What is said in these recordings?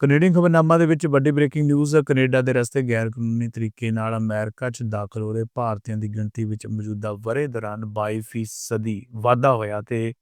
Canadian ਖਬਰਨਾਮਾ ਦੇ ਵਿੱਚ ਵੱਡੀ ਬ੍ਰੇਕਿੰਗ ਨਿਊਜ਼ ਕੈਨੇਡਾ ਦੇ ਰਸਤੇ ਗੈਰ ਕਾਨੂੰਨੀ ਤਰੀਕੇ ਨਾਲ ਅਮਰੀਕਾ 'ਚ ਦਾਖਲ ਹੋ ਰਹੇ ਭਾਰਤੀਆਂ ਦੀ ਗਿਣਤੀ ਵਿੱਚ ਮੌਜੂਦਾ ਵਰ੍ਹੇ ਦੌਰਾਨ 22% ਵਾਧਾ ਹੋਇਆ ਤੇ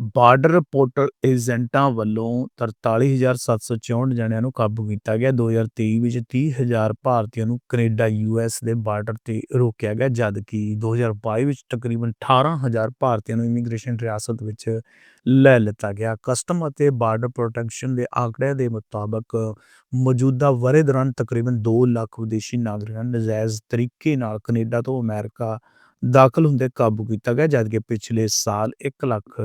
ਬਾਰਡਰ ਪੋਰਟਲ ਏਜੰਟਾਂ ਵੱਲੋਂ 43764 ਜਣਿਆਂ ਨੂੰ ਕਾਬੂ ਕੀਤਾ ਗਿਆ। 2023 ਵਿੱਚ 30000 ਭਾਰਤੀਆਂ ਨੂੰ ਕੈਨੇਡਾ ਯੂਐਸ ਦੇ ਬਾਰਡਰ ਤੇ ਰੋਕਿਆ ਗਿਆ ਜਦਕਿ 2022 ਵਿੱਚ ਤਕਰੀਬਨ 18000 ਭਾਰਤੀਆਂ ਨੂੰ ਇਮੀਗ੍ਰੇਸ਼ਨ ਰਿਆਸਤ ਵਿੱਚ ਲੈ ਲਿੱਤਾ ਗਿਆ। ਕਸਟਮ ਅਤੇ ਬਾਰਡਰ ਪ੍ਰੋਟੈਕਸ਼ਨ ਦੇ ਆંકੜਿਆਂ ਦੇ ਮੁਤਾਬਕ ਮੌਜੂਦਾ ਵਰ੍ਹੇ ਦੌਰਾਨ ਤਕਰੀਬਨ 2 ਲੱਖ ਵਿਦੇਸ਼ੀ ਨਾਗਰਿਕਾਂ ਨੂੰ ਨਜਾਇਜ਼ ਤਰੀਕੇ ਨਾਲ ਕੈਨੇਡਾ ਤੋਂ ਅਮਰੀਕਾ ਦਾਖਲ ਹੁੰਦੇ ਕਾਬੂ ਕੀਤਾ ਗਿਆ ਜਦਕਿ ਪਿਛਲੇ ਸਾਲ 1 ਲੱਖ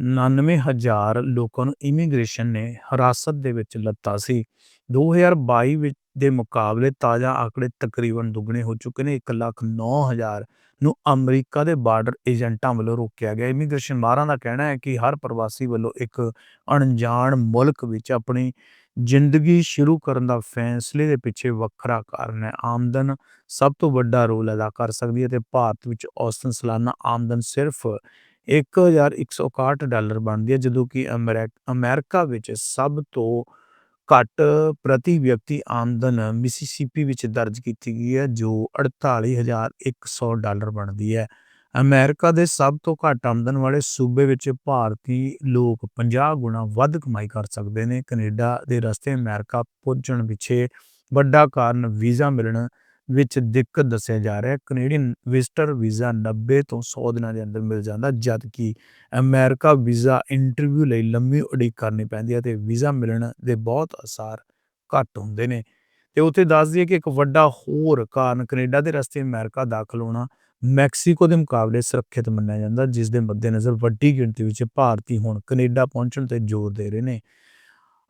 99000 ਲੋਕਾਂ ਨੂੰ ਇਮੀਗ੍ਰੇਸ਼ਨ ਨੇ ਹਿਰਾਸਤ ਦੇ ਵਿੱਚ ਲੱਤਾ ਸੀ। 2022 ਵਿੱਚ ਦੇ ਮੁਕਾਬਲੇ ਤਾਜ਼ਾ ਆંકੜੇ ਤਕਰੀਬਨ ਦੁੱਗਣੇ ਹੋ ਚੁੱਕੇ ਨੇ। 1 ਲੱਖ 9000 ਨੂੰ ਅਮਰੀਕਾ ਦੇ ਬਾਰਡਰ ਏਜੰਟਾਂ ਵੱਲੋਂ ਰੋਕਿਆ ਗਿਆ। ਇਮੀਗ੍ਰੇਸ਼ਨ ਮਾਹਰਾਂ ਦਾ ਕਹਿਣਾ ਹੈ ਕਿ ਹਰ ਪ੍ਰਵਾਸੀ ਵੱਲੋਂ ਇੱਕ ਅਣਜਾਣ ਮੁਲਕ ਵਿੱਚ ਆਪਣੀ ਜ਼ਿੰਦਗੀ ਸ਼ੁਰੂ ਕਰਨ ਦਾ ਫੈਸਲੇ ਦੇ ਪਿੱਛੇ ਵੱਖਰਾ ਕਾਰਨ ਹੈ। ਆਮਦਨ ਸਭ ਤੋਂ ਵੱਡਾ ਰੋਲ ਅਦਾ ਕਰ ਸਕਦੀ ਹੈ ਤੇ ਭਾਰਤ ਵਿੱਚ ਔਸਤਨ ਸਾਲਾਨਾ ਆਮਦਨ ਸਿਰਫ 1161 ਡਾਲਰ ਬਣਦੀ ਹੈ, ਜਦੋਂ ਕਿ ਅਮਰੀਕਾ ਵਿੱਚ ਸਭ ਤੋਂ ਘੱਟ ਪ੍ਰਤੀ ਵਿਅਕਤੀ ਆਮਦਨ ਮਿਸੀਸਿਪੀ ਵਿੱਚ ਦਰਜ ਕੀਤੀ ਗਈ ਹੈ, ਜੋ 48100 ਡਾਲਰ ਬਣਦੀ ਹੈ। ਅਮਰੀਕਾ ਦੇ ਸਭ ਤੋਂ ਘੱਟ ਆਮਦਨ ਵਾਲੇ ਸੂਬੇ ਵਿੱਚ ਭਾਰਤੀ ਲੋਕ 50 ਗੁਣਾ ਵੱਧ ਕਮਾਈ ਕਰ ਸਕਦੇ ਨੇ। ਕੈਨੇਡਾ ਦੇ ਰਸਤੇ ਅਮਰੀਕਾ ਪਹੁੰਚਣ ਪਿੱਛੇ ਵੱਡਾ ਕਾਰਨ ਵੀਜ਼ਾ ਮਿਲਣ ਵਿੱਚ ਦਿੱਕਤ ਦੱਸਿਆ ਜਾ ਰਿਹਾ ਹੈ। ਕੈਨੇਡੀਅਨ ਵਿਜ਼ਟਰ ਵੀਜ਼ਾ 90 ਤੋਂ 100 ਦਿਨਾਂ ਦੇ ਅੰਦਰ ਮਿਲ ਜਾਂਦਾ, ਜਦ ਕਿ ਅਮਰੀਕਾ ਵੀਜ਼ਾ ਇੰਟਰਵਿਊ ਲਈ ਲੰਮੀ ਉਡੀਕ ਕਰਨੀ ਪੈਂਦੀ ਹੈ ਤੇ ਵੀਜ਼ਾ ਮਿਲਣ ਦੇ ਬਹੁਤ ਅਸਾਰ ਘੱਟ ਹੁੰਦੇ ਨੇ। ਤੇ ਉੱਥੇ ਦੱਸ ਦਈਏ ਕਿ ਇੱਕ ਵੱਡਾ ਹੋਰ ਕਾਰਨ ਕੈਨੇਡਾ ਦੇ ਰਸਤੇ ਅਮਰੀਕਾ ਦਾਖਲ ਹੋਣਾ ਮੈਕਸੀਕੋ ਦੇ ਮੁਕਾਬਲੇ ਸੁਰੱਖਿਅਤ ਮੰਨਿਆ ਜਾਂਦਾ, ਜਿਸ ਦੇ ਮੱਦੇਨਜ਼ਰ ਵੱਡੀ ਗਿਣਤੀ ਵਿੱਚ ਭਾਰਤੀ ਹੁਣ ਕੈਨੇਡਾ ਪਹੁੰਚਣ ਤੇ ਜ਼ੋਰ ਦੇ ਰਹੇ ਨੇ।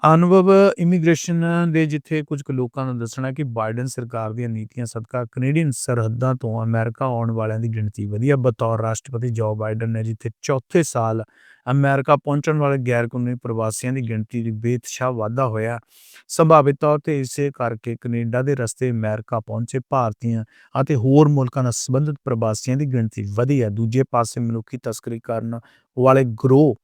ਅਨੁਭਵ ਇਮੀਗ੍ਰੇਸ਼ਨ ਦੇ ਜਿੱਥੇ ਕੁਝ ਕੁ ਲੋਕਾਂ ਨੂੰ ਦੱਸਣਾ ਕਿ ਬਾਈਡਨ ਸਰਕਾਰ ਦੀਆਂ ਨੀਤੀਆਂ ਸਦਕਾ ਕੈਨੇਡੀਅਨ ਸਰਹੱਦਾਂ ਤੋਂ ਅਮਰੀਕਾ ਆਉਣ ਵਾਲਿਆਂ ਦੀ ਗਿਣਤੀ ਵਧੀ। ਹੈ ਬਤੌਰ ਰਾਸ਼ਟਰਪਤੀ ਜੋ ਬਾਈਡਨ ਨੇ ਜਿੱਥੇ ਚੌਥੇ ਸਾਲ ਅਮਰੀਕਾ ਪਹੁੰਚਣ ਵਾਲੇ ਗੈਰ ਕਾਨੂੰਨੀ ਪ੍ਰਵਾਸੀਆਂ ਦੀ ਗਿਣਤੀ ਦੀ ਬੇਤਸ਼ਾ ਵਾਧਾ ਹੋਇਆ। ਸੰਭਾਵਿਤ ਤੌਰ ਤੇ ਇਸੇ ਕਰਕੇ ਕੈਨੇਡਾ ਦੇ ਰਸਤੇ ਅਮਰੀਕਾ ਪਹੁੰਚੇ ਭਾਰਤੀਆਂ ਅਤੇ ਹੋਰ ਮੁਲਕਾਂ ਨਾਲ ਸੰਬੰਧਿਤ ਪ੍ਰਵਾਸੀਆਂ ਦੀ ਗਿਣਤੀ ਵਧੀ ਹੈ। ਦੂਜੇ ਪਾਸੇ ਮਨੁੱਖੀ ਤਸਕਰੀ ਕਰਨ ਵਾਲੇ ਗਰੋਹ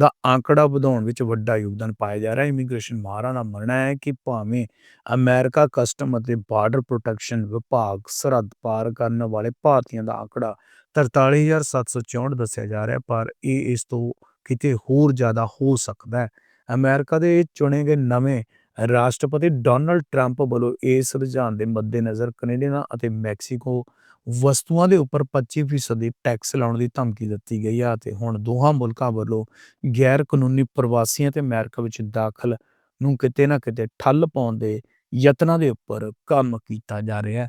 ਦਾ ਆંકੜਾ ਵਧਾਉਣ ਵਿੱਚ ਵੱਡਾ ਯੋਗਦਾਨ ਪਾਇਆ ਜਾ ਰਿਹਾ। ਹੈ ਇਮੀਗ੍ਰੇਸ਼ਨ ਮਾਹਰਾਂ ਦਾ ਮੰਨਣਾ ਹੈ ਕਿ ਭਾਵੇਂ ਅਮਰੀਕਾ ਕਸਟਮ ਅਤੇ ਬਾਰਡਰ ਪ੍ਰੋਟੈਕਸ਼ਨ ਵਿਭਾਗ ਸਰਹੱਦ ਪਾਰ ਕਰਨ ਵਾਲੇ ਭਾਰਤੀਆਂ ਦਾ ਆંકੜਾ 43764 ਦੱਸਿਆ ਜਾ ਰਿਹਾ, ਪਰ ਇਹ ਇਸ ਤੋਂ ਕਿਤੇ ਹੋਰ ਜ਼ਿਆਦਾ ਹੋ ਸਕਦਾ ਹੈ। ਅਮਰੀਕਾ ਦੇ ਚੁਣੇ ਗਏ ਨਵੇਂ ਰਾਸ਼ਟਰਪਤੀ ਡੋਨਲਡ ਟਰੰਪ ਵੱਲੋਂ ਇਸ ਰੁਝਾਨ ਦੇ ਮੱਦੇਨਜ਼ਰ ਕੈਨੇਡਾ ਅਤੇ ਮੈਕਸੀਕੋ ਵਸਤੂਆਂ ਦੇ ਉੱਪਰ 25% ਦੀ ਟੈਕਸ ਲਾਉਣ ਦੀ ਧਮਕੀ ਦਿੱਤੀ ਗਈ ਹੈ ਤੇ ਹੁਣ ਦੋਹਾਂ ਮੁਲਕਾਂ ਵੱਲੋਂ ਗੈਰ ਕਾਨੂੰਨੀ ਪ੍ਰਵਾਸੀਆਂ ਤੇ ਅਮਰੀਕਾ ਵਿੱਚ ਦਾਖਲ ਨੂੰ ਕਿਤੇ ਨਾ ਕਿਤੇ ਠੱਲ ਪਾਉਣ ਦੇ ਯਤਨਾਂ ਦੇ ਉੱਪਰ ਕੰਮ ਕੀਤਾ ਜਾ ਰਿਹਾ ਹੈ।